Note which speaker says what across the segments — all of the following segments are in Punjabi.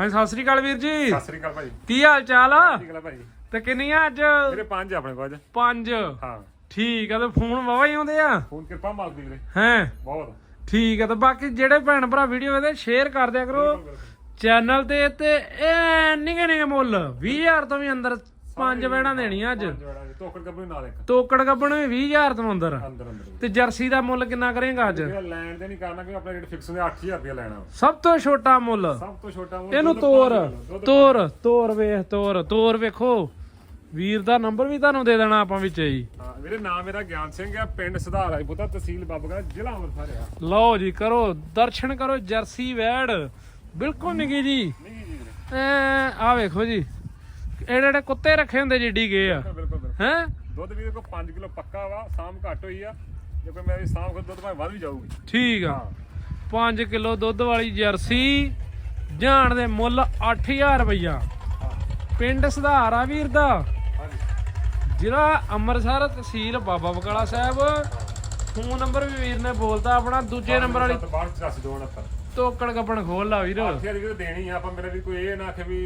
Speaker 1: ਹਾਂ ਸਤਿ ਸ੍ਰੀ ਅਕਾਲ ਵੀਰ ਜੀ।
Speaker 2: ਸਤਿ ਸ੍ਰੀ ਅਕਾਲ ਭਾਈ।
Speaker 1: ਕੀ ਹਾਲ ਚਾਲ ਆ?
Speaker 2: ਠੀਕ ਹੈ ਭਾਈ।
Speaker 1: ਤੇ ਕਿੰਨੀਆਂ ਅੱਜ?
Speaker 2: ਮੇਰੇ ਪੰਜ ਆ ਆਪਣੇ ਕੋਲ ਅੱਜ।
Speaker 1: ਪੰਜ।
Speaker 2: ਹਾਂ।
Speaker 1: ਠੀਕ ਆ ਤੇ ਫੋਨ ਵਾਵਾ ਹੀ ਆਉਂਦੇ ਆ?
Speaker 2: ਫੋਨ ਕਿਰਪਾ ਮਾਲਕ ਦੀ ਵੀਰੇ।
Speaker 1: ਹੈ?
Speaker 2: ਬਹੁਤ।
Speaker 1: ਠੀਕ ਆ ਤੇ ਬਾਕੀ ਜਿਹੜੇ ਭੈਣ ਭਰਾ ਵੀਡੀਓ ਵੇਖਦੇ ਸ਼ੇਅਰ ਕਰ ਦਿਆ ਕਰੋ। ਚੈਨਲ ਤੇ ਤੇ ਇਹ ਨਿਗੇ ਨਿਗੇ ਮੁੱਲ। 20000 ਤੋਂ ਵੀ ਅੰਦਰ ਪੰਜ ਵੈਣਾ ਦੇਣੀਆਂ ਅੱਜ।
Speaker 2: ਤੋਕੜ ਗੱਭਰੂ ਨਾਲ ਇੱਕ।
Speaker 1: ਤੋਕੜ ਗੱਬਣ ਵੀ 20000 ਤੋਂ ਅੰਦਰ।
Speaker 2: ਅੰਦਰ ਅੰਦਰ।
Speaker 1: ਤੇ ਜਰਸੀ ਦਾ ਮੁੱਲ ਕਿੰਨਾ ਕਰੇਗਾ ਅੱਜ?
Speaker 2: ਲੈਣ ਤੇ ਨਹੀਂ ਕਰਨਾ ਕਿ ਆਪਣਾ ਰੇਟ ਫਿਕਸ ਹੁੰਦੇ 8000 ਰੁਪਏ ਲੈਣਾ।
Speaker 1: ਸਭ ਤੋਂ ਛੋਟਾ ਮੁੱਲ।
Speaker 2: ਸਭ ਤੋਂ ਛੋਟਾ ਮੁੱਲ
Speaker 1: ਇਹਨੂੰ
Speaker 2: ਦੁੱਧ
Speaker 1: ਤੋਰ
Speaker 2: ਪੰਜ ਕਿਲੋ, ਦੁੱਧ
Speaker 1: ਤੋਰ ਤੋਰ ਵੇਖ ਤੋਰ ਤੋਰ ਵੇਖੋ। ਵੀਰ ਦਾ ਨੰਬਰ ਵੀ ਤੁਹਾਨੂੰ ਦੇ ਦੇਣਾ ਆਪਾਂ ਵਿੱਚ ਹੀ
Speaker 2: ਹਾਂ ਵੀਰੇ ਨਾਮ ਮੇਰਾ ਗਿਆਨ ਸਿੰਘ ਆ ਪਿੰਡ ਸੁਧਾਰ ਆ ਪੁੱਤਾ ਤਹਿਸੀਲ ਬਾਬੂਗੜਾ ਜ਼ਿਲ੍ਹਾ ਅੰਮ੍ਰਿਤਸਰ ਆ।
Speaker 1: ਲਓ ਜੀ ਕਰੋ ਦਰਸ਼ਨ ਕਰੋ ਜਰਸੀ ਵੈੜ। ਬਿਲਕੁਲ ਨਿੱਗੀ ਜੀ।
Speaker 2: ਨਹੀਂ ਜੀ
Speaker 1: ਆ ਵੇਖੋ ਜੀ। ਇਹੜੇ ਜਿਹੜੇ ਕੁੱਤੇ ਰੱਖੇ ਹੁੰਦੇ ਜਿੱਡੀ ਗਏ ਆ।
Speaker 2: ਬਿਲਕੁਲ ਬਿਲਕੁਲ
Speaker 1: ਹੈ?
Speaker 2: ਦੁੱਧ ਵੀਰੇ ਕੋ 5 ਕਿਲੋ ਪੱਕਾ ਵਾ ਸਾਮ ਘੱਟ ਹੋਈ ਆ। ਜੇ ਕੋਈ ਮੇਰੀ ਸਾਮ ਕੋ ਦੁੱਧ ਭਾਵੇਂ ਵੱਧ ਵੀ ਜਾਊਗੀ।
Speaker 1: ਠੀਕ ਆ।
Speaker 2: ਹਾਂ।
Speaker 1: 5 ਕਿਲੋ ਦੁੱਧ ਵਾਲੀ ਜਰਸੀ ਜਾਣ ਦੇ ਮੁੱਲ 8000 ਰੁਪਈਆ। ਪਿੰਡ ਸੁਧਾਰ ਵੀਰ ਦਾ। ਜ਼ਿਲ੍ਹਾ ਅੰਮ੍ਰਿਤਸਰ ਤਹਿਸੀਲ ਬਾਬਾ ਬਕਾਲਾ ਸਾਹਿਬ। ਫੋਨ ਨੰਬਰ ਵੀ ਵੀਰ ਨੇ ਬੋਲਤਾ ਆਪਣਾ ਦੂਜੇ ਨੰਬਰ ਵਾਲੀ
Speaker 2: 6284
Speaker 1: ਤੋਕੜ ਕੱਪਣ ਖੋਲ ਲਾ ਵੀਰ।
Speaker 2: ਦੇਣੀ ਆ ਆਪਾਂ ਮੇਰੇ ਵੀ ਕੋਈ ਇਹ ਨਾ ਆਖੇ ਵੀ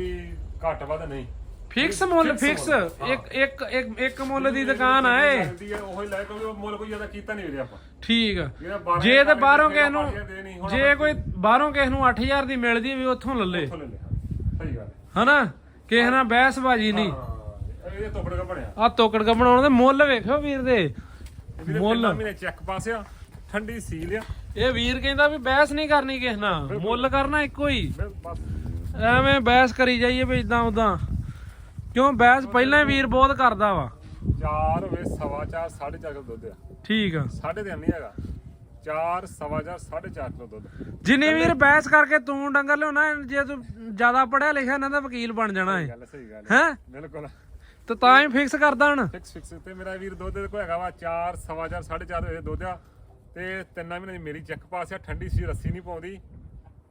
Speaker 2: ਘੱਟ ਵੱਧ ਨਹੀਂ।
Speaker 1: ਫਿਕਸ ਮੁੱਲ ਫਿਕਸ। ਇੱਕ ਇੱਕ ਇੱਕ ਇੱਕ ਮੁੱਲ ਦੀ ਦੁਕਾਨ ਆ ਇਹ।
Speaker 2: ਲੱਗਦੀ ਆ ਉਹ ਹੀ ਲੈ ਕੇ ਉਹ ਮੁੱਲ ਕੋਈ ਜ਼ਿਆਦਾ ਕੀਤਾ ਨਹੀਂ ਵੀਰੇ ਆਪਾਂ।
Speaker 1: ਠੀਕ ਆ।
Speaker 2: ਜਿਹੜਾ ਬਾਰਾਂ
Speaker 1: ਜੇ ਤੇ ਬਾਹਰੋਂ ਕਿਸੇ ਨੂੰ ਜੇ ਕੋਈ ਬਾਹਰੋਂ ਕਿਸੇ ਨੂੰ 8000 ਦੀ ਮਿਲਦੀ ਵੀ ਉੱਥੋਂ ਲੱਲੇ
Speaker 2: ਲੈ। ਲਿਆ ਸਹੀ ਗੱਲ ਹੈ।
Speaker 1: ਹਨਾ? ਕਿਸੇ ਨਾਲ ਬਹਿਸ ਬਾਜੀ ਨਹੀਂ।
Speaker 2: ਹਾਂ ਇਹ ਤੋਕੜ ਦਾ ਬਣਿਆ
Speaker 1: ਆ ਤੋਕੜ ਕੱਪਣ ਆਉਣ ਦੇ ਮੁੱਲ ਵੇਖਿਓ ਵੀਰ ਦੇ। ਮੁੱਲ।
Speaker 2: ਮਹੀਨੇ ਚੈੱਕ ਠੰਡੀ ਸੀਲ ਆ।
Speaker 1: ਇਹ ਵੀਰ ਕਹਿੰਦਾ ਵੀ ਬਹਿਸ ਨਹੀਂ ਕਰਨੀ ਕਿਸੇ ਨਾਲ। ਮੁੱਲ ਕਰਨਾ ਇੱਕੋ ਹੀ।
Speaker 2: ਮੈਂ ਬਸ।
Speaker 1: ਐਵੇਂ ਬਹਿਸ ਕਰੀ ਜਾਈਏ ਵੀ ਇਦਾਂ ਉਦਾਂ ਕਿਉਂ? ਬਹਿਸ ਪਹਿਲਾਂ ਹੀ ਵੀਰ ਬਹੁਤ ਕਰਦਾ ਵਾ।
Speaker 2: ਚਾਰ ਹੋਵੇ ਸਵਾ ਚਾਰ ਸਾਢੇ ਚਾਰ ਕਿਲੋ ਦੁੱਧ ਆ।
Speaker 1: ਠੀਕ ਆ।
Speaker 2: ਸਾਢੇ ਤਿੰਨ ਨਹੀਂ ਹੈਗਾ। ਚਾਰ ਸਵਾ ਚਾਰ ਸਾਢੇ ਚਾਰ ਕਿਲੋ ਦੁੱਧ।
Speaker 1: ਜਿੰਨੇ ਵੀਰ ਬਹਿਸ ਕਰਕੇ ਤੂੰ ਡੰਗਰ ਲਿਆਉਣਾ ਜੇ ਤੂੰ ਜ਼ਿਆਦਾ ਪੜਿਆ ਲਿਖਿਆ ਇਹਨਾਂ ਦਾ ਵਕੀਲ ਬਣ ਜਾਣਾ ਹੈ
Speaker 2: ਗੱਲ ਸਹੀ ਗੱਲ ਹੈ
Speaker 1: ਹੈ?
Speaker 2: ਬਿਲਕੁਲ।
Speaker 1: ਤੇ ਤਾਂ ਹੀ ਫਿਕਸ ਕਰਦਾ ਹਣ।
Speaker 2: ਫਿਕਸ ਫਿਕਸ ਤੇ ਮੇਰਾ ਵੀਰ ਦੁੱਧ ਦੇ ਕੋਲ ਹੈਗਾ ਵਾ 4 ਸਵਾ ਚਾਰ ਸਾਢੇ ਚਾਰ ਹੋਏ ਦੁੱਧ ਆ। ਤੇ ਤਿੰਨਾਂ ਮਹੀਨੇ ਦੀ ਮੇਰੀ ਚੈੱਕ ਪਾਸ ਆ ਠੰਡੀ ਸੀ ਰੱਸੀ ਨਹੀਂ ਪਾਉਂਦੀ।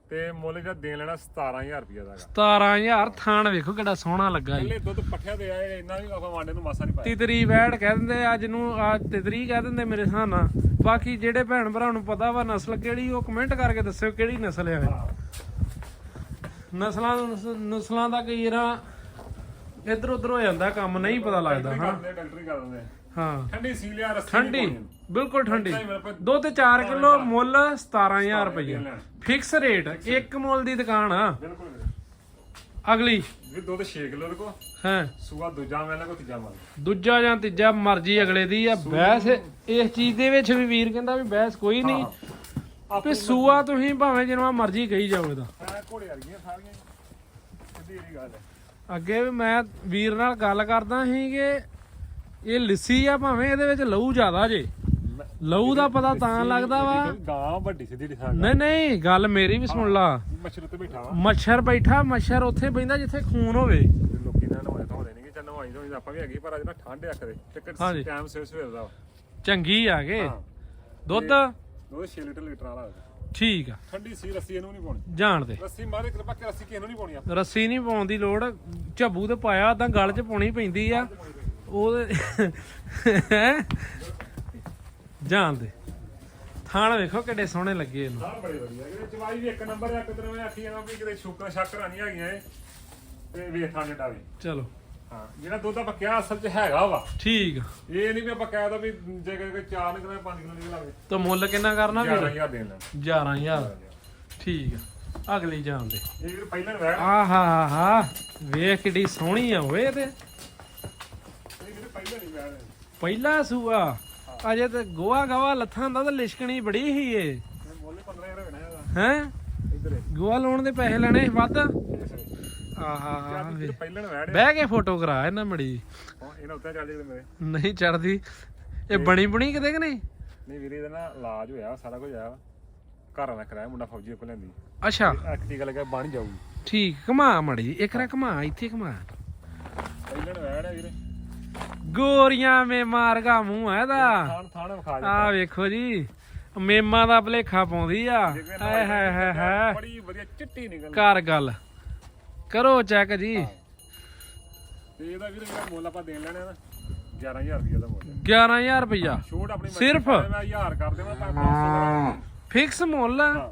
Speaker 2: ਤੇ ਮੁੱਲ ਜਿਹੜਾ ਦੇਣ ਲੈਣਾ 17000 ਰੁਪਏ ਦਾ ਹੈਗਾ
Speaker 1: 17000 ਥਾਣ ਵੇਖੋ ਕਿੱਡਾ ਸੋਹਣਾ ਲੱਗਾ ਜੀ।
Speaker 2: ਪਹਿਲੇ ਦੁੱਧ ਪੱਠਿਆ ਦੇ ਆਏ ਇੰਨਾ ਵੀ ਆਪਾਂ ਵਾਂਡੇ ਨੂੰ ਮਾਸਾ ਨਹੀਂ ਪਾਇਆ।
Speaker 1: ਤਿਤਰੀ ਵੈੜ ਕਹਿ ਦਿੰਦੇ ਅੱਜ ਨੂੰ ਆ ਤਿਤਰੀ ਕਹਿ ਦਿੰਦੇ ਮੇਰੇ ਨਾਲ। ਬਾਕੀ ਜਿਹੜੇ ਭੈਣ ਭਰਾ ਨੂੰ ਪਤਾ ਵਾ ਨਸਲ ਕਿਹੜੀ ਉਹ ਕਮੈਂਟ ਕਰਕੇ ਦੱਸਿਓ ਕਿਹੜੀ ਨਸਲ ਹੈ ਨਸਲਾਂ ਨਸਲਾਂ ਦਾ ਕਈ ਰਾ ਇੱਧਰ ਉੱਧਰ ਹੋ ਜਾਂਦਾ ਕੰਮ ਨਹੀਂ ਪਤਾ ਲੱਗਦਾ ਹਾਂ
Speaker 2: ਕਰਦੇ ਡਾਕਟਰੀ ਕਰ ਦਿੰਦੇ
Speaker 1: ਹਾਂ।
Speaker 2: ਠੰਡੀ ਸੀ ਲਿਆ ਰੱਸੀ
Speaker 1: ਠੰਡੀ। ਬਿਲਕੁਲ ਠੰਡੀ।
Speaker 2: ਨਹੀਂ ਮੇਰੇ ਕੋਲ
Speaker 1: ਦੋ ਤੇ 4 ਕਿਲੋ ਮੁੱਲ 17000 ਰੁਪਏ
Speaker 2: ਲੈਣਾ।
Speaker 1: ਫਿਕਸ ਰੇਟ ਇੱਕ ਮੁੱਲ ਦੀ ਦੁਕਾਨ ਆ।
Speaker 2: ਬਿਲਕੁਲ। ਵੀਰੇ।
Speaker 1: ਅਗਲੀ
Speaker 2: ਵੀ ਦੁੱਧ 6 ਕਿਲੋ ਦੇ ਕੋ
Speaker 1: ਹੈ।
Speaker 2: ਸੂਆ ਦੂਜਾ ਮੈਂ ਕੋ ਤੀਜਾ ਮਾਲ
Speaker 1: ਦੂਜਾ ਜਾਂ ਤੀਜਾ ਮਰਜ਼ੀ ਅਗਲੇ ਦੀ ਆ। ਬਹਿਸ ਇਸ ਚੀਜ਼ ਦੇ ਵਿੱਚ ਵੀ ਵੀਰ ਕਹਿੰਦਾ ਵੀ ਬਹਿਸ ਕੋਈ ਨਹੀਂ। ਸੂਆ ਤੁਸੀਂ ਭਾਵੇਂ ਜਿੰਨਾ ਮਰਜ਼ੀ ਕਹੀ ਜਾਓ ਇਹਦਾ।
Speaker 2: ਹਾਂ ਘੋੜੇ ਵਰਗੀਆਂ ਸਾਰੀਆਂ। ਹੀ। ਸਿੱਧੀ ਜਿਹੜੀ ਗੱਲ ਹੈ।
Speaker 1: ਅੱਗੇ ਵੀ ਮੈਂ ਵੀਰ ਨਾਲ ਗੱਲ ਕਰਦਾ ਸੀ ਕਿ ਇਹ ਲਿੱਸੀ ਆ ਭਾਵੇਂ ਇਹਦੇ ਵਿੱਚ ਲਹੂ ਜ਼ਿਆਦਾ ਜੇ। ਲਹੂ ਦਾ ਪਤਾ ਤਾਂ ਲੱਗਦਾ ਵਾ।
Speaker 2: ਗਾਂ ਵੱਡੀ ਸਿੱਧੀ ਦਿਖਾ
Speaker 1: ਨਹੀਂ ਨਹੀਂ ਗੱਲ ਮੇਰੀ ਵੀ ਸੁਣ ਲਾ।
Speaker 2: ਮੱਛਰ ਉੱਤੇ ਬੈਠਾ ਵਾ।
Speaker 1: ਮੱਛਰ ਬੈਠਾ ਮੱਛਰ ਉੱਥੇ ਬੈਂਦਾ ਜਿੱਥੇ ਖੂਨ ਹੋਵੇ।
Speaker 2: ਲੋਕੀ ਨਾਲ ਨਵਾਏ ਧੋਦੇ ਨਹੀਂ ਕਿ ਚੱਲ ਨਵਾਈ ਧੋਈ ਤਾਂ ਆਪਾਂ ਵੀ ਹੈਗੀ ਪਰ ਅੱਜ ਨਾ ਠੰਡ ਆ ਕਦੇ। ਤੇ। ਟਾਈਮ ਸਵੇਰ ਸਵੇਰ ਦਾ।
Speaker 1: ਚੰਗੀ ਆ ਗਏ ਦੁੱਧ?
Speaker 2: ਉਹ 6 ਲੀਟਰ ਲੀਟਰ ਵਾਲਾ।
Speaker 1: ਠੀਕ ਆ।
Speaker 2: ਠੰਡੀ ਸੀ ਰੱਸੀ ਇਹਨੂੰ ਨਹੀਂ ਪਾਉਣੀ।
Speaker 1: ਜਾਣ ਦੇ।
Speaker 2: ਰੱਸੀ ਮਾਰੇ ਕਿਰਪਾ ਕਿ ਰੱਸੀ ਕਿਸੇ ਨੂੰ ਨਹੀਂ ਪਾਉਣੀ ਆਪਾਂ?
Speaker 1: ਰੱਸੀ ਨਹੀਂ ਪਾਉਣ ਦੀ ਲੋੜ। ਝੱਬੂ ਤੇ ਪਾਇਆ ਤਾਂ ਗਲ 'ਚ ਪਾਉਣੀ ਪੈਂਦੀ ਆ। ਉਹਦੇ? ਜਾਣ ਦੇ ਥਾਣ ਵੇਖੋ ਕਿੱਡੇ ਸੋਹਣੇ ਲੱਗੇ ਇਹਨੂੰ।
Speaker 2: ਸਾਰ ਬੜੀ ਵਧੀਆ ਇਹਦੇ ਚਵਾਈ ਵੀ ਇੱਕ ਨੰਬਰ ਆ ਕਿਤੇ ਮੈਂ ਆਖੀ ਜਾਂਦਾ ਵੀ ਕਿਤੇ ਸ਼ੁਕਰ ਸ਼ਾਕਰਾਂ ਨਹੀਂ ਹੈਗੀਆਂ ਇਹ। ਤੇ ਵੇਖਾਂ ਜਟਾ ਵੀ।
Speaker 1: ਚਲੋ।
Speaker 2: ਹਾਂ ਜਿਹੜਾ ਦੁੱਧ ਆਪਾਂ ਕਿਹਾ ਅਸਲ 'ਚ ਹੈਗਾ ਵਾ।
Speaker 1: ਠੀਕ
Speaker 2: ਇਹ ਨਹੀਂ ਵੀ ਆਪਾਂ ਕਹਿ ਤਾ ਵੀ ਜੇ ਕੋਈ 4 ਨਿਕਲੇ 5 ਕਿਲੋ ਨਿਕਲਾਵੇ
Speaker 1: ਤਾਂ ਮੁੱਲ ਕਿੰਨਾ ਕਰਨਾ ਵੀਰ
Speaker 2: 11000 ਦੇਣ ਲੈਣਾ।
Speaker 1: 11000 ਠੀਕ ਆ। ਅਗਲੀ ਜਾਣ ਦੇ
Speaker 2: ਇਹ ਪਹਿਲਾਂ ਵੈੜ
Speaker 1: ਆਹਾ ਹਾ ਹਾ ਵੇਖ ਕਿੱਡੀ ਸੋਹਣੀ ਆ ਓਏ ਤੇ।
Speaker 2: ਪਹਿਲਾਂ ਨਹੀਂ
Speaker 1: ਪਹਿਲਾ ਸੂਆ। ਅਜੇ ਤੇ ਗੋਆ ਗਵਾ ਲੱਥਾਂ ਦਾ ਤਾਂ ਲਿਸ਼ਕਣੀ ਬੜੀ ਹੀ ਏ
Speaker 2: ਇਹ। ਮੁੱਲ 15000 ਹੋਣਾ ਇਹਦਾ
Speaker 1: ਹੈ?
Speaker 2: ਇੱਧਰ
Speaker 1: ਗੋਆ ਲਾਉਣ ਦੇ ਪੈਸੇ ਲੈਣੇ ਵੱਧ।
Speaker 2: ਇਹ
Speaker 1: ਆਹਾ
Speaker 2: ਪਹਿਲਾਂ ਨੂੰ
Speaker 1: ਬਹਿ ਕੇ ਫੋਟੋ ਕਰਾ ਇਹਨਾਂ ਮੜੀ।
Speaker 2: ਹੁਣ ਇਹਨਾਂ ਉੱਤੇ ਚੱਲ ਜੇ ਮੇਰੇ
Speaker 1: ਨਹੀਂ ਚੜਦੀ। ਇਹ ਬਣੀ ਬਣੀ ਕਿਤੇ ਕਿ ਨਹੀਂ?
Speaker 2: ਨਹੀਂ ਵੀਰੇ ਇਹਦਾ ਨਾ ਇਲਾਜ ਹੋਇਆ ਸਾਰਾ ਕੁਝ ਆਇਆ ਘਰਾਂ ਦਾ ਕਰਾਇਆ ਮੁੰਡਾ ਫੌਜੀ ਕੋਲ ਲੈਂਦੀ।
Speaker 1: ਅੱਛਾ।
Speaker 2: ਐਕਟੀ ਗੱਲ ਕਰ ਬਣ ਜਾਊਗੀ।
Speaker 1: ਠੀਕ ਕਮਾ ਮੜੀ। ਇੱਕ ਰ ਇੱਥੇ ਕਮਾ
Speaker 2: ਪਹਿਲਾਂ ਨੂੰ ਵੈੜ ਹੈ ਵੀਰੇ।
Speaker 1: ਗੋਰੀਆਂ ਮੇ ਮਾਰਗਾ ਮੂੰਹ ਆ ਇਹਦਾ।
Speaker 2: ਥਾਣ ਥਾਣ ਵਿਖਾ
Speaker 1: ਆ ਵੇਖੋ ਜੀ ਮੇਮਾ ਦਾ ਭਲੇਖਾ ਪਾਉਂਦੀ ਆ। ਹਾਏ ਹਾਏ ਹਾਏ ਹਾਏ।
Speaker 2: ਬੜੀ ਵਧੀਆ ਚਿੱਟੀ ਨਿਕਲ
Speaker 1: ਕਰ ਗੱਲ। ਕਰੋ ਚੈੱਕ ਜੀ।
Speaker 2: ਤੇ ਇਹਦਾ ਵੀਰੇ ਮੇਰਾ ਮੁੱਲ ਆਪਾਂ ਦੇਣ ਲੈਣਾ ਨਾ 11000 ਰੁਪਏ ਦਾ ਮੁੱਲ
Speaker 1: 11000 ਰੁਪਇਆ
Speaker 2: ਛੋਟ ਆਪਣੀ
Speaker 1: ਸਿਰਫ?
Speaker 2: ਮੈਂ 1000 ਕਰ ਦੇਵਾਂ ਤਾਂ 500 ਦਾ
Speaker 1: ਫਿਕਸ ਮੁੱਲ ਆ।
Speaker 2: ਹਾਂ।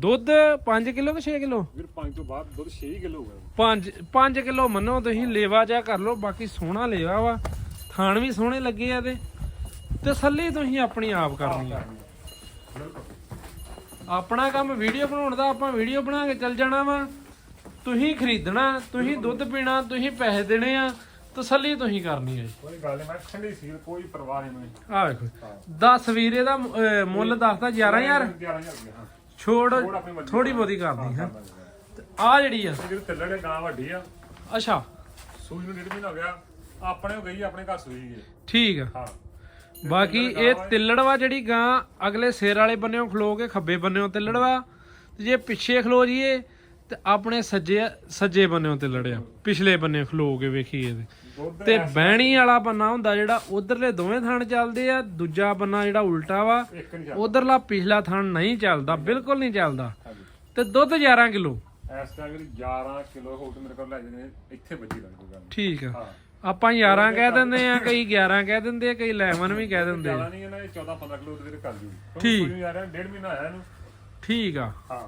Speaker 1: ਦੁੱਧ 5 ਕਿਲੋ ਕਿ 6 ਕਿਲੋ?
Speaker 2: ਵੀਰ 5 ਤੋਂ ਬਾਅਦ ਦੁੱਧ 6 ਕਿਲੋ ਹੋਊਗਾ।
Speaker 1: 5 5 ਕਿਲੋ ਮੰਨੋ ਤੁਸੀਂ ਲੇਵਾ ਜਾ ਕਰ ਲਓ ਬਾਕੀ ਸੋਹਣਾ ਲੇਵਾ ਵਾ। ਥਾਣ ਵੀ ਸੋਹਣੇ ਲੱਗੇ ਆ ਤੇ ਤਸੱਲੀ ਤੁਸੀਂ ਆਪਣੀ ਆਪ ਕਰਨੀ ਆ। ਆਪਣਾ ਕੰਮ ਵੀਡੀਓ ਬਣਾਉਣ ਦਾ ਆਪਾਂ ਵੀਡੀਓ ਬਣਾ ਕੇ ਚੱਲ ਜਾਣਾ ਵਾ। ਤੁਸੀਂ ਖਰੀਦਣਾ ਤੁਸੀਂ ਦੁੱਧ ਪੀਣਾ ਤੁਸੀਂ ਪੈਸੇ ਦੇਣੇ ਆ ਤਸੱਲੀ ਤੁਸੀਂ ਕਰਨੀ ਹੈ
Speaker 2: ਕੋਈ ਗੱਲ ਨਹੀਂ ਮੈਂ ਠੰਡੀ ਸੀ ਕੋਈ ਪਰਵਾਹ ਨਹੀਂ ਮੈਨੂੰ।
Speaker 1: ਆ ਵੇਖੋ 10 ਵੀਰੇ ਦਾ ਮੁੱਲ ਦੱਸਦਾ 11000
Speaker 2: 11000 ਹਾਂ।
Speaker 1: ਛੋੜ ਥੋੜੀ ਬਹੁਤੀ ਕਰਦੀ ਹੈ ਆ ਜਿਹੜੀ ਆ।
Speaker 2: ਜਿਹੜੀ ਤਿੱਲੜ ਗਾਂ ਵੱਡੀ ਆ।
Speaker 1: ਅੱਛਾ।
Speaker 2: ਸੂਈ ਨੂੰ ਡੇਢ ਮਹੀਨਾ ਹੋ ਗਿਆ। ਆਪਣੇ ਹੋ ਗਈ ਆਪਣੇ ਘਰ ਸੂਈ ਗਈ
Speaker 1: ਠੀਕ ਆ।
Speaker 2: ਹਾਂ।
Speaker 1: ਬਾਕੀ ਇਹ ਤਿੱਲੜਵਾ ਜਿਹੜੀ ਗਾਂ ਅਗਲੇ ਸਿਰ ਵਾਲੇ ਬੰਨਿਓ ਖਲੋ ਕੇ ਖੱਬੇ ਬੰਨਿਓ ਤਿੱਲੜਵਾ। ਤੇ ਜੇ ਪਿੱਛੇ ਖਲੋ ਜੀਏ ਤੇ ਆਪਣੇ ਸੱਜੇ ਸੱਜੇ ਬੰਨਿਓ ਤਿੱਲੜਿਆ ਪਿਛਲੇ ਬੰਨੇ ਖਲੋ ਕੇ ਵੇਖੀਏ
Speaker 2: ਦੁੱਧ
Speaker 1: ਤੇ ਬਹਿਣੀ ਵਾਲਾ ਬੰਨਾ ਹੁੰਦਾ ਜਿਹੜਾ ਉਧਰਲੇ ਦੋਵੇਂ ਥਣ ਚੱਲਦੇ ਆ ਦੂਜਾ ਬੰਨਾ ਜਿਹੜਾ ਉਲਟਾ ਵਾ
Speaker 2: ਇੱਕ ਨਹੀਂ
Speaker 1: ਉਧਰਲਾ ਪਿਛਲਾ ਥਣ ਨਹੀਂ ਚੱਲਦਾ ਬਿਲਕੁਲ ਨਹੀਂ ਚੱਲਦਾ।
Speaker 2: ਹਾਂਜੀ।
Speaker 1: ਤੇ ਦੁੱਧ 11 ਕਿਲੋ।
Speaker 2: ਇਸ ਟਾਈਮ ਵੀ 11 ਕਿਲੋ ਹੋ ਕੇ ਮੇਰੇ ਕੋਲ ਲੈ ਜਾਂਦੇ ਨੇ ਇੱਥੇ ਵੱਜੀ ਲੱਗ ਕੋਈ ਗੱਲ।
Speaker 1: ਠੀਕ ਆ।
Speaker 2: ਹਾਂ।
Speaker 1: ਆਪਾਂ 11 ਕਹਿ ਦਿੰਦੇ ਆ ਕਈ 11 ਕਹਿ ਦਿੰਦੇ ਆ ਕਈ 11 ਵੀ ਕਹਿ ਦਿੰਦੇ ਆ।
Speaker 2: ਜ਼ਿਆਦਾ ਨਹੀਂ ਇਹਨਾਂ ਇਹ 14 15 ਕਿਲੋ ਦੇ ਕਰ ਜੂ
Speaker 1: ਠੀਕ।
Speaker 2: ਸੂਈ ਆ ਰਿਹਾ ਡੇਢ ਮਹੀਨਾ ਆਇਆ ਇਹਨੂੰ।
Speaker 1: ਠੀਕ ਆ।
Speaker 2: ਹਾਂ।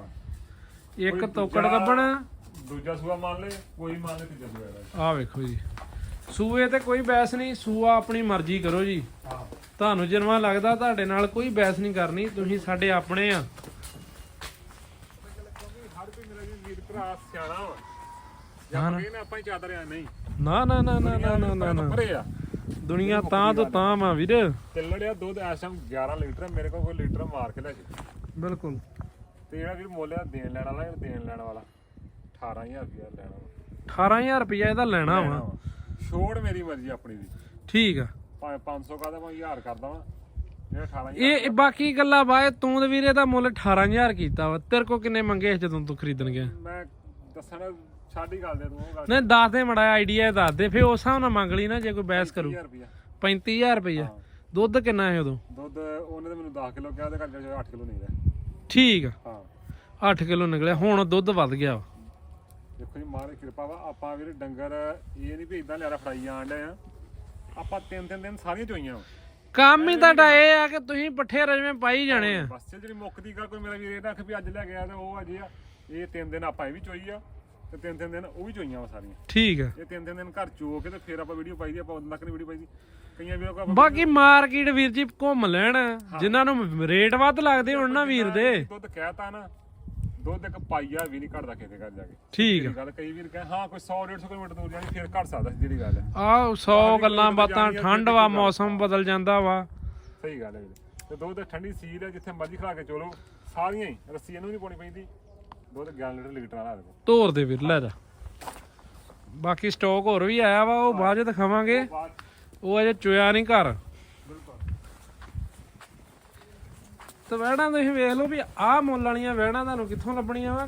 Speaker 1: ਇੱਕ
Speaker 2: ਕੋਈ
Speaker 1: ਤੋਕੜ
Speaker 2: ਦੂਜਾ-
Speaker 1: ਕੱਢਣਾ
Speaker 2: ਦੂਜਾ ਸੂਆ ਮੰਨ ਲੈ ਕੋਈ ਮੰਨ ਲੈ ਤੀਜਾ ਸੂਆ ਇਹਦਾ।
Speaker 1: ਆ ਵੇਖੋ ਜੀ। ਸੂਏ ਤੇ ਕੋਈ ਬੈਸ ਨਹੀਂ ਸੂਆ ਆਪਣੀ ਮਰਜ਼ੀ ਕਰੋ ਜੀ। ਤੁਹਾਨੂੰ ਜਿੰਨਾ ਲੱਗਦਾ ਤੁਹਾਡੇ ਨਾਲ ਕੋਈ ਬੈਸ ਨਹੀਂ ਕਰਨੀ ਤੁਸੀਂ ਸਾਡੇ ਆਪਣੇ ਆ।
Speaker 2: ਆ
Speaker 1: ਨਾ। ਨਾ ਨਾ ਨਾ ਨਾ ਨਾ ਨਾ ਨਾ
Speaker 2: ਆ
Speaker 1: ਦੁਨੀਆ ਤਾਂ ਤੋਂ ਤਾਂ ਵਾ ਵੀਰ।
Speaker 2: ਤਿੱਲੜਿਆ ਦੁੱਧ ਇਸ ਟਾਈਮ 11 ਲੀਟਰ ਮੇਰੇ ਕੋਲ ਕੋਈ ਲੀਟਰ ਮਾਰ ਕੇ ਲੈ ਜੀ
Speaker 1: ਬਿਲਕੁਲ।
Speaker 2: ਤੇ ਜਿਹੜਾ ਵੀਰ ਮੁੱਲ ਆ ਦੇਣ ਲੈਣ ਵਾਲਾ ਦੇਣ ਲੈਣ ਵਾਲਾ। 18000 ਰੁਪਇਆ ਲੈਣਾ ਵਾ।
Speaker 1: 18000 ਰੁਪਇਆ ਇਹਦਾ ਲੈਣਾ ਵਾ।
Speaker 2: ਛੋੜ ਮੇਰੀ ਮਰਜ਼ੀ ਆਪਣੀ ਦੀ।
Speaker 1: ਠੀਕ ਆ।
Speaker 2: ਭਾਵੇਂ 500 ਕਰਦਾ ਭਾਵੇਂ 1000 ਕਰਦਾ ਵਾ ਜਿਹੜਾ 18000
Speaker 1: ਇਹ ਬਾਕੀ ਗੱਲਾਂ ਬਾਏ ਤੂੰ ਤੇ ਵੀਰੇ ਦਾ ਮੁੱਲ 18000 ਕੀਤਾ ਵਾ। ਤੇਰੇ ਕੋ ਕਿੰਨੇ ਮੰਗੇ ਜਦੋਂ ਤੂੰ ਖਰੀਦਣ ਗਿਆ?
Speaker 2: ਮੈਂ ਦੱਸਣਾ ਛਾੜੀ ਗੱਲ ਦੇ ਤੂੰ ਉਹ ਗੱਲ
Speaker 1: ਨਹੀਂ ਦੱਸ ਦੇ ਮੜਾ ਆਈਡੀਆ ਦੱਸ ਦੇ ਫੇ ਉਸ ਹਿਸਾਬ ਨਾਲ ਮੰਗ ਲਈ ਨਾ ਜੇ ਕੋਈ ਬਹਿਸ ਕਰੂ।
Speaker 2: 1000 ਰੁਪਇਆ
Speaker 1: 35000 ਰੁਪਇਆ ਦੁੱਧ ਕਿੰਨਾ ਹੈ ਉਦੋਂ?
Speaker 2: ਦੁੱਧ ਉਹਨੇ ਤਾਂ ਮੈਨੂੰ 10 ਕਿਲੋ ਕਿਹਾ ਤੇ ਘਰ ਜਾ 8 ਕਿਲੋ ਨਹੀਂ ਰਿਹਾ
Speaker 1: ਠੀਕ ਆ।
Speaker 2: ਹਾਂ।
Speaker 1: 8 ਕਿਲੋ ਨਿਕਲਿਆ ਹੁਣ ਦੁੱਧ ਵੱਧ ਗਿਆ ਵਾ।
Speaker 2: ਦੇਖੋ ਜੀ ਮਾਰੇ ਕਿਰਪਾ ਵਾ। ਆਪਾਂ ਵੀਰੇ ਡੰਗਰ ਇਹ ਨਹੀਂ ਵੀ ਇਦਾਂ ਲਿਆਰਾ ਫੜਾਈ ਜਾਣ ਡੇ ਆ। ਆਪਾਂ ਤਿੰਨ ਤਿੰਨ ਦਿਨ ਸਾਰੀਆਂ ਚੋਈਆਂ।
Speaker 1: ਕੰਮ ਹੀ ਤੁਹਾਡਾ ਇਹ ਆ ਕਿ ਤੁਸੀਂ ਪੱਠੇ ਰਜਵੇਂ ਪਾਈ ਜਾਣੇ ਆ।
Speaker 2: ਬਸ ਜਿਹੜੀ ਮੁੱਕਦੀ ਗੱਲ ਕੋਈ ਮੇਰਾ ਵੀਰ ਇਹ ਆਖੇ ਵੀ ਅੱਜ ਲੈ ਗਿਆ ਤੇ ਉਹ ਅਜੇ ਆ। ਇਹ ਤਿੰਨ ਦਿਨ ਆਪਾਂ ਇਹ ਵੀ ਚੋਈ ਆ ਤੇ ਤਿੰਨ ਤਿੰਨ ਦਿਨ ਉਹ ਵੀ ਚੋਈਆਂ ਵਾ ਸਾਰੀਆਂ।
Speaker 1: ਠੀਕ ਆ।
Speaker 2: ਇਹ ਤਿੰਨ ਤਿੰਨ ਦਿਨ ਘਰ ਚੋ ਕੇ ਤੇ ਫਿਰ ਆਪਾਂ ਵੀਡੀਓ ਪਾਈ ਦੀ ਆਪਾਂ ਉਦੋਂ ਤੱਕ ਨਹੀਂ ਵੀਡੀਓ ਪਾਈ ਦੀ। ਕਈਆਂ ਵੀਰੋ ਕੋ
Speaker 1: ਬਾਕੀ ਮਾਰਕੀਟ ਵੀਰ ਜੀ ਘੁੰਮ ਲੈਣ ਜਿਨ੍ਹਾਂ ਨੂੰ ਰੇਟ ਵੱਧ ਲੱਗਦੇ ਹੁਣ ਨਾ ਵੀਰ ਦੇ।
Speaker 2: ਦੁੱਧ ਕਹਿਤਾ ਨਾ ਦੁੱਧ ਇੱਕ ਪਾਈਆ ਵੀ ਨਹੀਂ ਘਟਦਾ ਕਿਤੇ ਘਰ ਜਾ ਕੇ।
Speaker 1: ਠੀਕ ਆ।
Speaker 2: ਗੱਲ ਕਈ ਵੀਰ ਕਹੇ ਹਾਂ ਕੋਈ 100 150 ਕਿਲੋਮੀਟਰ ਦੂਰ ਜਾਣੀ ਫਿਰ ਘਟ ਸਕਦਾ ਸੀ ਜਿਹੜੀ ਗੱਲ। ਹੈ
Speaker 1: ਆਹ 100 ਗੱਲਾਂ ਬਾਤਾਂ ਠੰਡ ਵਾ ਮੌਸਮ ਬਦਲ ਜਾਂਦਾ ਵਾ।
Speaker 2: ਸਹੀ ਗੱਲ ਹੈ ਤੇ ਦੁੱਧ ਠੰਡੀ ਸੀਲ ਹੈ ਜਿੱਥੇ ਮਰਜ਼ੀ ਖਲਾ ਕੇ ਚੋਲੋ। ਸਾਰੀਆਂ ਹੀ ਰੱਸੀ ਇਹਨੂੰ ਨਹੀਂ ਪਾਉਣੀ ਪੈਂਦੀ। ਦੁੱਧ 11 ਲੀਟਰ ਲੀਟਰ ਵਾਲਾ
Speaker 1: ਤੋਰ ਦੇ ਵੀਰ ਲੈ ਜਾ। ਬਾਕੀ ਸਟਾਕ ਹੋਰ ਵੀ ਆਇਆ ਵਾ ਉਹ ਬਾਅਦ ਚ ਦਿਖਾਵਾਂਗੇ। ਉਹ ਅਜੇ ਚੋਇਆ ਨਹੀਂ ਘਰ
Speaker 2: ਬਿਲਕੁਲ
Speaker 1: ਤੇ ਵਹਿਣਾ ਤੁਸੀਂ ਵੇਖ ਲਓ ਵੀ ਆਹ ਮੁੱਲ ਵਾਲੀਆਂ ਵਹਿਣਾ ਤੁਹਾਨੂੰ ਕਿੱਥੋਂ ਲੱਭਣੀਆਂ ਵਾ?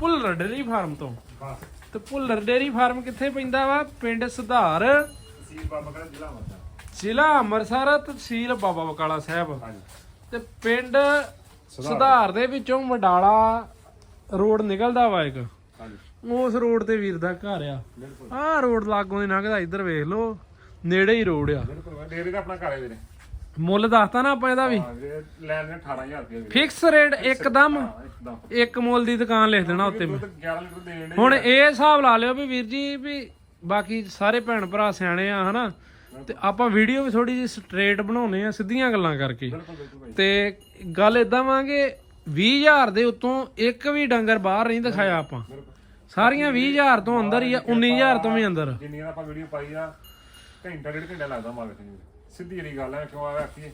Speaker 1: ਪੁੱਲਰ ਡੇਰੀ ਫਾਰਮ ਤੋਂ।
Speaker 2: ਬਸ।
Speaker 1: ਤੇ ਪੁੱਲਰ ਡੇਰੀ ਫਾਰਮ ਕਿੱਥੇ ਪੈਂਦਾ ਵਾ? ਪਿੰਡ ਸੁਧਾਰ।
Speaker 2: ਸੀਲ ਬਾਬਾ ਕਹਿੰਦਾ ਜ਼ਿਲ੍ਹਾ ਮਰਦਾ
Speaker 1: ਜ਼ਿਲ੍ਹਾ ਅੰਮ੍ਰਿਤਸਰ ਤਹਿਸੀਲ ਬਾਬਾ ਬਕਾਲਾ ਸਾਹਿਬ। ਤੇ ਪਿੰਡ ਸੁਧਾਰ। ਦੇ ਵਿੱਚੋਂ ਵਡਾਲਾ ਰੋਡ ਨਿਕਲਦਾ ਵਾ ਇੱਕ। ਉਸ ਰੋਡ ਤੇ ਵੀਰ ਦਾ ਘਰ ਆ। ਆਹ ਰੋਡ ਲਾਗੋਂ ਦੀ ਲੰਘਦਾ ਇੱਧਰ ਵੇਖ ਲਓ। ਨੇੜੇ ਹੀ ਰੋਡ ਆ।
Speaker 2: ਬਿਲਕੁਲ। ਡੇਰੇ ਦਾ ਆਪਣਾ ਘਰ ਹੈ ਵੀਰੇ।
Speaker 1: ਮੁੱਲ ਦੱਸਤਾ ਨਾ ਆਪਾਂ ਇਹਦਾ ਵੀ।
Speaker 2: ਹਾਂ ਵੀਰੇ ਲੈਣ ਦੇ 18000 ਰੁਪਏ ਵੀਰੇ
Speaker 1: ਫਿਕਸ ਰੇਟ ਇੱਕਦਮ
Speaker 2: ਹਾਂ ਇੱਕਦਮ।
Speaker 1: ਇੱਕ ਮੁੱਲ ਦੀ ਦੁਕਾਨ ਲਿਖ ਦੇਣਾ ਉੱਤੇ
Speaker 2: ਦੁੱਧ 11 ਲੀਟਰ ਦੇਣ ਦੇ
Speaker 1: ਹੁਣ ਇਹ ਹਿਸਾਬ ਲਾ ਲਿਓ ਵੀ ਵੀਰ ਜੀ ਵੀ ਬਾਕੀ ਸਾਰੇ ਭੈਣ ਭਰਾ ਸਿਆਣੇ ਆ ਹਨਾ? ਤੇ ਆਪਾਂ ਵੀਡੀਓ ਵੀ ਥੋੜੀ ਜਿਹੀ ਸਟ੍ਰੇਟ ਬਣਾਉਨੇ ਆ ਸਿੱਧੀਆਂ ਗੱਲਾਂ ਕਰਕੇ।
Speaker 2: ਬਿਲਕੁਲ ਬਿਲਕੁਲ ਭਾਈ।
Speaker 1: ਤੇ ਗੱਲ ਇਦਾਂ ਵਾਂਗੇ 20000 ਦੇ ਉੱਤੋਂ ਇੱਕ ਵੀ ਡੰਗਰ ਬਾਹਰ ਨਹੀਂ ਦਿਖਾਇਆ ਆਪਾਂ। ਸਾਰੀਆਂ 20000 ਤੋਂ ਅੰਦਰ ਹੀ ਆ 19000 ਤੋਂ ਵੀ ਅੰਦਰ।
Speaker 2: ਜਿੰਨੀਆਂ ਆਪਾਂ ਵੀਡੀਓ ਪਾਈ ਆ ਘੰਟਾ ਡੇਢ ਘੰਟਾ ਲੱਗਦਾ ਨੂੰ ਸਿੱਧੀ ਜਿਹੜੀ ਗੱਲ ਹੈ ਕਿਉਂ ਆਇਆ ਕਿ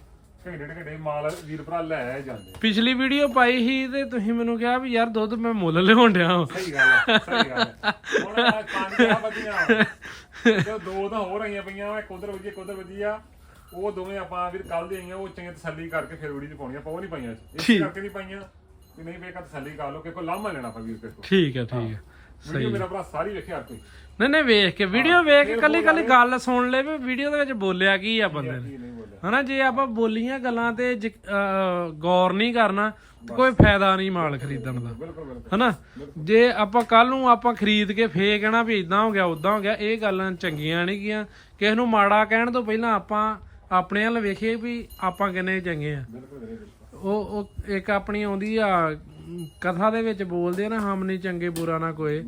Speaker 2: ਘੰਟੇ ਡੇਢ ਘੰਟੇ ਮਾਲ ਵੀਰ ਭਰਾ ਲੈ ਜਾਂਦੇ।
Speaker 1: ਪਿਛਲੀ ਵੀਡੀਓ ਪਾਈ ਸੀ ਤੇ ਤੁਸੀਂ ਮੈਨੂੰ ਕਿਹਾ ਵੀ ਯਾਰ ਦੁੱਧ ਮੈਂ ਮੁੱਲ ਲਿਆਉਣ ਡਿਆ ਵਾਂ।
Speaker 2: ਸਹੀ ਗੱਲ ਹੈ ਸਹੀ ਗੱਲ ਹੈ। ਹੁਣ ਆਹ ਪੰਜ ਆ ਵਧੀਆਂ ਤੇ ਦੋ ਤਾਂ ਹੋਰ ਆਈਆਂ ਪਈਆਂ ਵਾ ਇੱਕ ਉਧਰ ਵਧੀਆ ਇੱਕ ਉਧਰ ਵਧੀਆ। ਉਹ ਦੋਵੇਂ ਆਪਾਂ ਵੀਰ ਕੱਲ ਦੇ ਆਈਆਂ ਉਹ ਚੰਗੀ ਤਸੱਲੀ ਕਰਕੇ ਫਿਰ ਵੀਡੀਓ 'ਚ ਪਾਉਣੀਆਂ ਆਪਾਂ ਉਹ ਨਹੀਂ ਪਾਈਆਂ। ਇਸ ਕਰਕੇ ਨਹੀਂ ਪਾਈਆਂ ਕਿ ਨਹੀਂ ਵੇਖਾ ਤਸੱਲੀ ਕਰ ਲਓ ਕਿ ਕੋਈ ਲਾਮਾ ਲੈਣਾ ਆਪਾਂ ਵੀਰ ਕੋਲ।
Speaker 1: ਠੀਕ ਹੈ ਠੀਕ ਹੈ।
Speaker 2: ਵੀਡੀਓ ਮੇਰਾ ਭਰਾ ਸਾਰੀ ਵੇਖਿਆ ਕੋਈ
Speaker 1: ਨਹੀਂ ਨਹੀਂ ਵੇਖ ਕੇ ਵੀਡੀਓ ਵੇਖ ਕੇ ਕੱਲੀ ਕੱਲੀ ਗੱਲ ਸੁਣ ਲੈ ਵੀ ਵੀਡੀਓ ਦੇ ਵਿੱਚ ਬੋਲਿਆ ਕੀ ਆ ਬੰਦੇ ਨੇ।
Speaker 2: ਕੀ ਨਹੀਂ ਬੋਲਿਆ।
Speaker 1: ਹਨਾ ਜੇ ਆਪਾਂ ਬੋਲੀਆਂ ਗੱਲਾਂ ਤੇ ਅਹ ਗੌਰ ਨਹੀਂ ਕਰਨਾ ਤੇ ਕੋਈ ਫਾਇਦਾ ਨਹੀਂ ਮਾਲ ਖਰੀਦਣ ਦਾ।
Speaker 2: ਬਿਲਕੁਲ ਬਿਲਕੁਲ।
Speaker 1: ਹਨਾ ਜੇ ਆਪਾਂ ਕੱਲ ਨੂੰ ਆਪਾਂ ਖਰੀਦ ਕੇ ਫੇਰ ਕਹਿਣਾ ਵੀ ਇਦਾਂ ਹੋ ਗਿਆ ਉਦਾਂ ਹੋ ਗਿਆ ਇਹ ਗੱਲਾਂ ਚੰਗੀਆਂ ਨਹੀਂ ਗੀਆਂ। ਕਿਸੇ ਨੂੰ ਮਾੜਾ ਕਹਿਣ ਤੋਂ ਪਹਿਲਾਂ ਆਪਾਂ ਆਪਣੇ ਵੱਲ ਵੇਖੀਏ ਵੀ ਆਪਾਂ ਕਿੰਨੇ ਚੰਗੇ ਆ।
Speaker 2: ਬਿਲਕੁਲ ਵੀਰੇ, ਬਿਲਕੁਲ।
Speaker 1: ਉਹ ਉਹ ਇੱਕ ਆਪਣੀ ਆਉਂਦੀ ਆ ਕਥਾ ਦੇ ਵਿੱਚ ਬੋਲਦੇ ਆ ਨਾ ਹਮ ਨਹੀਂ ਚੰਗੇ ਬੁਰਾ ਨਾ ਕੋਏ।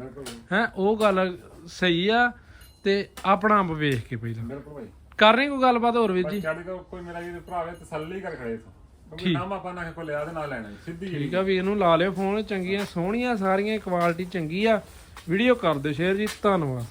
Speaker 1: ਹੈ ਉਹ ਗੱਲ ਸਹੀ ਆ ਤੇ ਆਪਣਾ ਅੰਬ ਵੇਖ ਕੇ ਪਹਿਲਾਂ।
Speaker 2: ਬਿਲਕੁਲ ਭਾਈ
Speaker 1: ਕਰਨੀ ਕੋਈ ਗੱਲਬਾਤ ਹੋਰ ਵੀਰ ਜੀ?
Speaker 2: ਚੜ ਕੇ ਕੋਈ ਮੇਰਾ ਵੀਰ ਭਰਾਵੇ ਤਸੱਲੀ ਕਰ ਖੜੇ ਇਥੋਂ। ਕਿਉਂਕਿ ਨਾਮ ਆਪਾਂ ਨਾ ਕੋਈ ਲਿਆ ਤੇ ਨਾ ਲੈਣਾ ਜੀ, ਸਿੱਧੀ ਜਿਹੜੀ
Speaker 1: ਠੀਕ ਆ ਵੀਰ ਨੂੰ ਲਾ ਲਿਓ ਫੋਨ ਚੰਗੀਆਂ ਸੋਹਣੀਆਂ ਸਾਰੀਆਂ ਕੁਆਲਿਟੀ ਚੰਗੀ ਆ। ਵੀਡੀਓ ਕਰ ਦਿਓ ਸ਼ੇਅਰ ਜੀ ਧੰਨਵਾਦ।